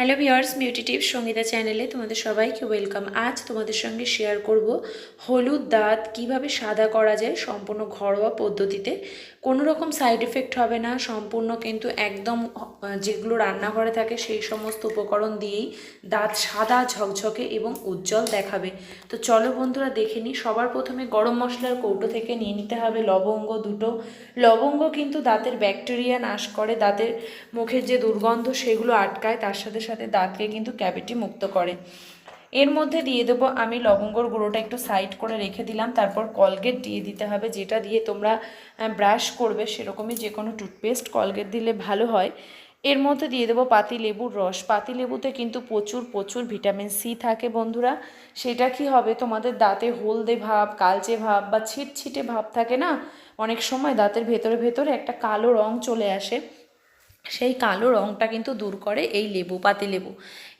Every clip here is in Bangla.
Hello viewers beauty tips Sangeeta চ্যানেলে তোমাদের সবাইকে ওয়েলকাম আজ তোমাদের সঙ্গে শেয়ার করব হলুদ দাঁত কীভাবে সাদা করা যায় সম্পূর্ণ ঘরোয়া পদ্ধতিতে। কোনো রকম সাইড এফেক্ট হবে না, সম্পূর্ণ কিন্তু একদম যেগুলো রান্নাঘরে থাকে সেই সমস্ত উপকরণ দিয়েই দাঁত সাদা, ঝকঝকে এবং উজ্জ্বল দেখাবে। তো চলো বন্ধুরা দেখে নিই, সবার প্রথমে গরম মশলার কৌটো থেকে নিয়ে নিতে হবে লবঙ্গ দুটো। লবঙ্গ কিন্তু দাঁতের ব্যাকটেরিয়া নাশ করে, দাঁতের মুখের যে দুর্গন্ধ সেগুলো আটকায়, তার সাথে সাথে দাঁতকে কিন্তু ক্যাভিটি মুক্ত করে। এর মধ্যে দিয়ে দেবো আমি লবঙ্গর গুঁড়োটা একটু সাইড করে রেখে দিলাম, তারপর কলগেট দিয়ে দিতে হবে, যেটা দিয়ে তোমরা ব্রাশ করবে সেরকমই যে কোনো টুথপেস্ট কলগেট দিলে ভালো হয়। এর মধ্যে দিয়ে দেবো পাতি লেবুর রস। পাতি লেবুতে কিন্তু প্রচুর প্রচুর ভিটামিন সি থাকে বন্ধুরা। সেটা কি হবে? তোমাদের দাঁতে হলদে ভাব, কালচে ভাব বা ছিটছিটে ভাব থাকে না? অনেক সময় দাঁতের ভেতরে ভেতরে একটা কালো রং চলে আসে। সেই কালো রঙটা কিন্তু দূর করে এই লেবু, পাতি লেবু।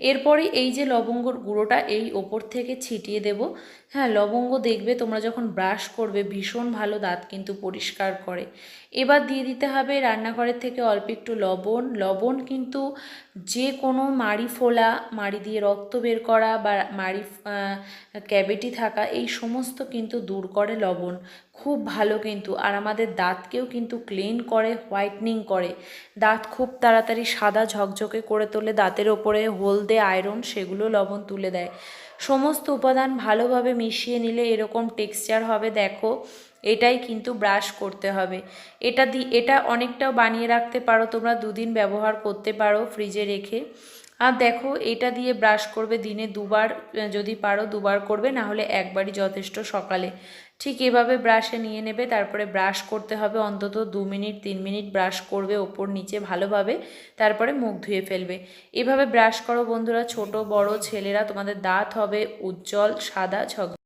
এরপরে এই যে লবঙ্গর গুঁড়োটা এই ওপর থেকে ছিটিয়ে দেব। হ্যাঁ লবঙ্গ দেখবে তোমরা যখন ব্রাশ করবে ভীষণ ভালো দাঁত কিন্তু পরিষ্কার করে। এবার দিয়ে দিতে হবে রান্নাঘরের থেকে অল্প একটু লবণ। লবণ কিন্তু যে কোনো মাড়ি ফোলা, মাড়ি দিয়ে রক্ত বের করা বা মাড়ি ক্যাভিটি থাকা এই সমস্ত কিন্তু দূর করে লবণ। খুব ভালো কিন্তু। আর আমাদের দাঁতকেও কিন্তু ক্লিন করে, হোয়াইটনিং করে। দাঁত খুব তাড়াতাড়ি সাদা ঝকঝকে করে তোলে, দাঁতের ওপরে হলদে আয়রন, সেগুলো লবণ তুলে দেয়। সমস্ত উপাদান ভালোভাবে মিশিয়ে নিলে এরকম টেক্সচার হবে, দেখো, এটাই কিন্তু ব্রাশ করতে হবে। এটা দি, এটা অনেকটাও বানিয়ে রাখতে পারো, তোমরা দুদিন ব্যবহার করতে পারো ফ্রিজে রেখে। আর দেখো, এটা দিয়ে ব্রাশ করবে দিনে দুবার যদি পারো দুবার করবে না হলে একবারই যথেষ্ট সকালে। ঠিক এভাবে ব্রাশে নিয়ে নেবে, তারপরে ব্রাশ করতে হবে অন্তত দু মিনিট, তিন মিনিট ব্রাশ করবে ওপর নিচে ভালোভাবে, তারপরে মুখ ধুয়ে ফেলবে। এভাবে ব্রাশ করো বন্ধুরা, ছোট, বড় ছেলেরা, তোমাদের দাঁত হবে উজ্জ্বল, সাদা ঝক